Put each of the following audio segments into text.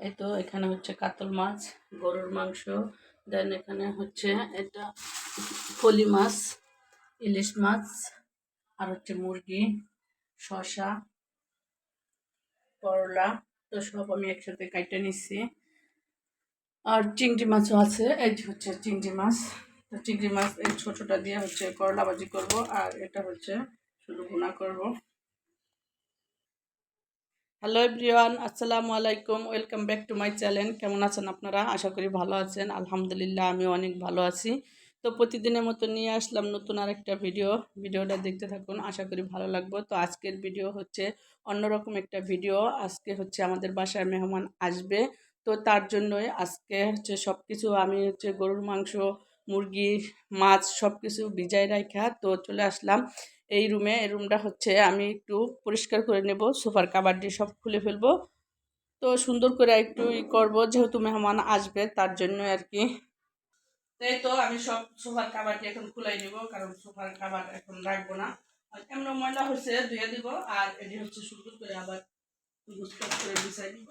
এই তো এখানে হচ্ছে কাতল মাছ, গরুর মাংস দেন এখানে হচ্ছে এটা ফলি মাছ, ইলিশ মাছ, আর হচ্ছে মুরগি, শসা, করলা, তো সব আমি একসাথে কাইটে নিচ্ছি আর চিংড়ি মাছও আছে, এই হচ্ছে চিংড়ি মাছ। তো চিংড়ি মাছ এই ছোটোটা দিয়ে হচ্ছে করলা ভাজি করব, আর এটা হচ্ছে শুধু ভুনা করব। হ্যালো এভরিওয়ান আসসালামু আলাইকুম welcome back to my channel কেমন আছেন আপনারা? আশা করি ভালো আছেন। আলহামদুলিল্লাহ আমি অনেক ভালো আছি। তো প্রতিদিনের মতো নিয়ে আসলাম নতুন আরেকটা ভিডিও ভিডিওটা দেখতে থাকুন, আশা করি ভালো লাগবে। তো আজকের ভিডিও হচ্ছে অন্যরকম একটা ভিডিও আজকে হচ্ছে আমাদের বাসায় মেহমান আসবে। তো তার জন্যই আজকে হচ্ছে সব কিছু আমি হচ্ছে গরুর মাংস, মুরগি, মাছ সব কিছু ভিজাই রাখা তো চলে আসলাম। এই রুমে, এই রুমটা হচ্ছে আমি একটু পরিষ্কার করে নেব, সোফার দিয়ে সব খুলে ফেলব। তো সুন্দর করে একটু ই করব, যেহেতু মেহমান আসবে তার জন্য আর কি। তাই তো আমি সব সোফার কাবারটি এখন খুলাই নিব, কারণ সোফার কাবার এখন রাখব না। এমন ময়লা হচ্ছে ধুয়ে দিব, আর এটি হচ্ছে সুন্দর করে আবার গুছকাজ করে বিছাই দিব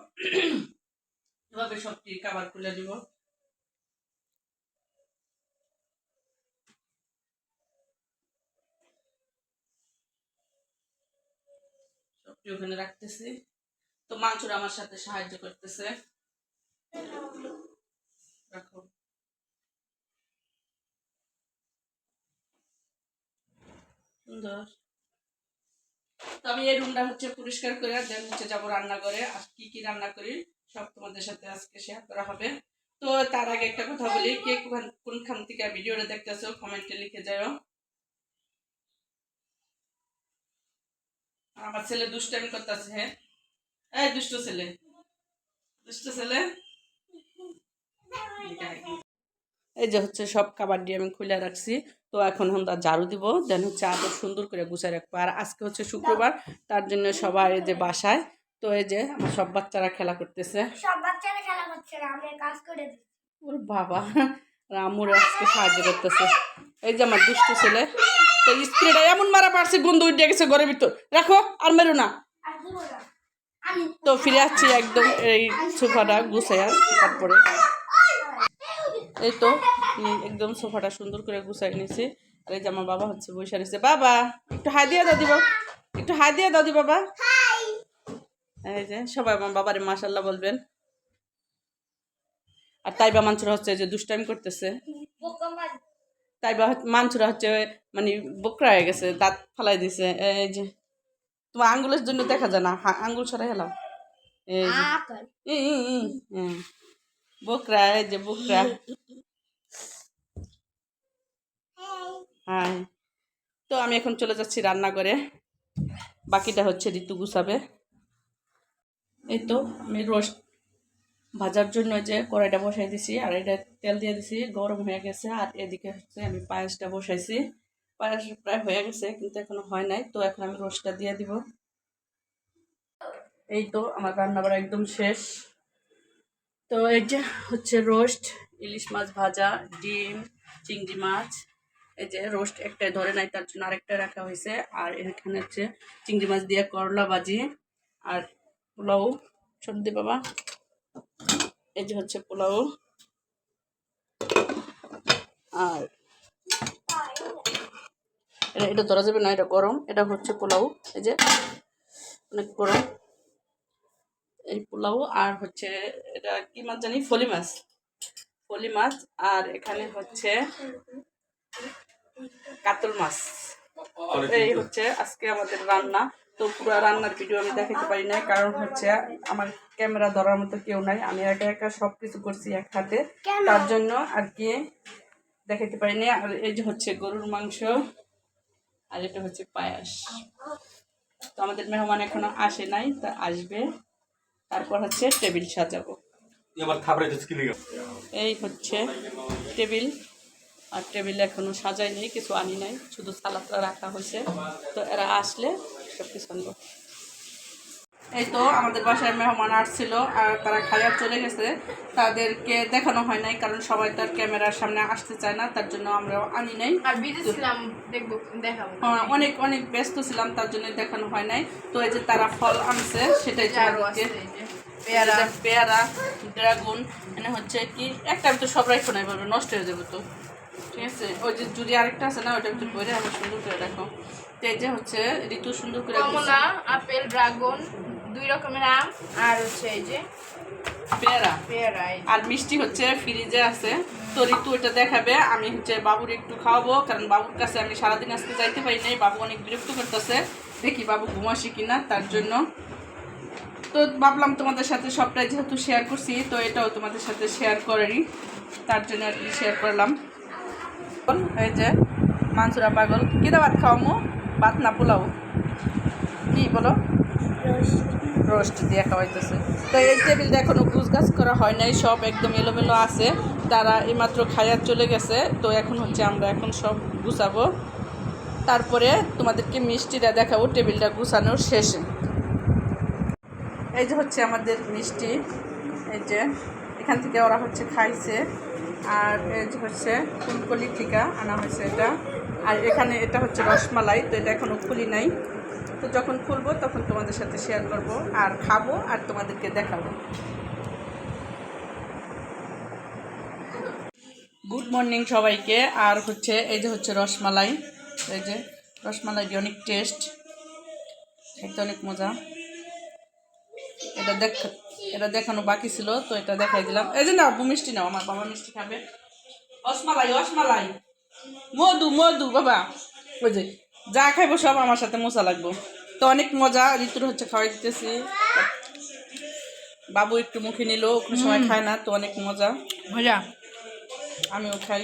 এভাবে সবটি কাবার খুলে দিব সবটি ওখানে রাখতেছি। তো মাংসরা আমার সাথে সাহায্য করতেছে। সুন্দর। তো আমি এই রুমটা হচ্ছে পরিষ্কার করে হচ্ছে যাব রান্না করে আর কি কি রান্না করি, সব তোমাদের সাথে আজকে শেয়ার করা হবে। তো তার আগে একটা কথা বলি, কে কোন- কোনখান থেকে ভিডিওটা দেখতেছো কমেন্টে লিখে যাও আমার ছেলে দুষ্টামি করতেছে হ্যাঁ? এই দুষ্ট ছেলে। দুষ্ট ছেলে? এই যে হচ্ছে সব খাবার দিয়ে আমি খুলে রাখছি। তো এখন আমরা ঝাড়ু দিব দেন হচ্ছে আদর সুন্দর করে গুছাই রাখব। আর আজকে হচ্ছে শুক্রবার তার জন্য সবাই এই যে বাসায় তো এই যে আমার সব বাচ্চারা খেলা করতেছে। সব বাচ্চারা খেলা করছে না কাজ করে ওর বাবা রামুর আজকে সাহায্য করতেছে। এই যে আমার দুষ্ট ছেলে। তো স্ত্রীটা এমন মারা পারছে, গন্ধ উঠে গেছে ঘরের ভিতর। রাখো, আর মেরো না। তো ফিরে আসছি একদম এই সোফাটা গুছাইয়া তারপরে। এই তো একদম সোফাটা সুন্দর করে গুছাই নিয়েছি আর এই যে আমার বাবা হচ্ছে বসে রয়েছে। বাবা, একটু হাই দিয়ে দাও দি বাবা একটু হাই দিয়ে দাও দি বাবা। এই যে, সবাই আমার বাবারে মাসাল্লাহ বলবেন। আর তাই তাইবা মাঞ্চুরা হচ্ছে যে দুষ্টাইম করতেছে। বোকা মার তাইবা হচ্ছে- মানে বোকরা হয়ে গেছে দাঁত ফালাই দিছে। এই যে তোমার আঙ্গুলের জন্য দেখা যায় না? আঙ্গুল সরাই হেলাও হ্যাঁ। বকরা এই যে বকরা। হ্যাঁ তো আমি এখন চলে যাচ্ছি রান্নাঘরে। বাকিটা হচ্ছে ঋতু গুছাবে। এই তো আমি রোস্ট ভাজার জন্য যে কড়াইটা বসাই দিছি, আর এটা তেল দিয়ে দিছি, গরম হয়ে গেছে, আর এদিকে হচ্ছে আমি পায়েসটা বসাইছি। পায়েস প্রায় হয়ে গেছে, কিন্তু এখনও হয় নাই, তো এখন আমি রোস্টটা দিয়ে দিব। এই তো আমার রান্না বাড়া একদম শেষ। তো এই যে হচ্ছে রোস্ট, ইলিশ মাছ ভাজা, ডিম, চিংড়ি মাছ, এই যে রোস্ট একটাই ধরে নাই, তার জন্য আরেকটা রাখা হয়েছে। আর এখানে হচ্ছে চিংড়ি মাছ দিয়ে করলা ভাজি, আর পোলাও। সর্দি বাবা। এই যে হচ্ছে পোলাও। আর এটা এটা ধরা যাবে না এটা গরম এটা হচ্ছে পোলাও এই যে অনেক গরম। এই পোলাও আর হচ্ছে এটা কি মাছ জানি? ফলি মাছ। ফলি মাছ আর এখানে হচ্ছে কাতল মাছ। এই হচ্ছে আজকে আমাদের রান্না। তো পুরো রান্নার ভিডিও আমি দেখাতে পারি না কারণ হচ্ছে আমার ক্যামেরা ধরার মতো কেউ নাই। আমি একা একা সব কিছু করছি এক হাতে তার জন্য আর কি দেখাতে পারি না আর এই যে হচ্ছে গরুর মাংস আর এটা হচ্ছে পায়াস। তো আমাদের মেহমান এখনও আসে নাই তা আসবে। তারপর হচ্ছে টেবিল সাজাবো। এই হচ্ছে টেবিল। আর টেবিলে এখনও সাজাই নেই কিছু আনি নাই শুধু সালাদটা রাখা হয়েছে। তো এরা আসলে সব কিছু আনব। এই তো আমাদের বাসায় মেহমান আসছিল আর তারা খাইয়া চলে গেছে। তাদেরকে দেখানো হয় নাই কারণ সবাই তার ক্যামেরার সামনে আসতে চায় না তার জন্য আমরা আনি নাই। আর বিদেশ ছিলাম দেখব দেখাবো। আহ, অনেক অনেক ব্যস্ত ছিলাম তার জন্য দেখানো হয় নাই। তো এই যে তারা ফল আনছে সেটাই পেয়ারা। পেয়ারা। ড্রাগন মানে হচ্ছে কি একটা ভিতরে সব রাখো না এবার নষ্ট হয়ে যাবে তো। ঠিক আছে? ওই যে জুড়ি আরেকটা আছে না ভিতরে করে আমি সুন্দর করে রাখো তো এই যে হচ্ছে ঋতু সুন্দর করে কমলা আপেল ড্রাগন দুই রকমের আম আর হচ্ছে এই যে পেয়ারা। পেয়ারা আর মিষ্টি হচ্ছে ফ্রিজে আছে। তো ঋতু এটা দেখাবে আমি হচ্ছে বাবুর একটু খাওয়াবো কারণ বাবুর কাছে আমি সারাদিন আজকে যাইতে পারি নাই বাবু অনেক বিরক্ত করতেছে। দেখি বাবু ঘুমাসি কিনা তার জন্য। তো ভাবলাম তোমাদের সাথে সবটাই যেহেতু শেয়ার করছি তো এটাও তোমাদের সাথে শেয়ার করেনি তার জন্য আর কি শেয়ার করলাম। এই যে মানসুরা পাগল। কিদা ভাত খাওয়ামো ভাত না পোলাও? কি বলো? রোস্ট দিয়ে খাওয়াইতেছে। তো এই টেবিলটা এখনও গুছ গাছ করা হয় নাই, সব একদম এলোমেলো আছে। তারা এইমাত্র খাইয়া চলে গেছে, তো এখন হচ্ছে আমরা এখন সব গুছাবো। তারপরে তোমাদেরকে মিষ্টিটা দেখাবো, টেবিলটা গুছানোর শেষে। এই যে হচ্ছে আমাদের মিষ্টি। এই যে এখান থেকে ওরা হচ্ছে খাইছে। আর হচ্ছে ফুলকলি টিকা আনা হয়েছে এটা। আর এখানে এটা হচ্ছে রসমালাই, তো এটা এখনও খুলি নাই। তো যখন খুলবো তখন তোমাদের সাথে শেয়ার করব আর খাব আর তোমাদেরকে দেখাবো। গুড মর্নিং সবাইকে। আর হচ্ছে এই যে হচ্ছে রসমালাই। এই যে রসমালাইটি অনেক টেস্ট খেতে অনেক মজা। এটা দেখ এটা দেখানো বাকি ছিল তো এটা দেখাই দিলাম। এই যে না মিষ্টি নাও আমার বাবা মিষ্টি খাবে। রসমালাই রসমালাই। মধু মধু বাবা। ওই যে যা খাইবো সব আমার সাথে মশা লাগবো। তো অনেক মজা ঋতুর হচ্ছে খাওয়াই দিতেছি। বাবু একটু মুখে নিল কোনো সময় খায় না তো অনেক মজা। মজা। আমিও খাই।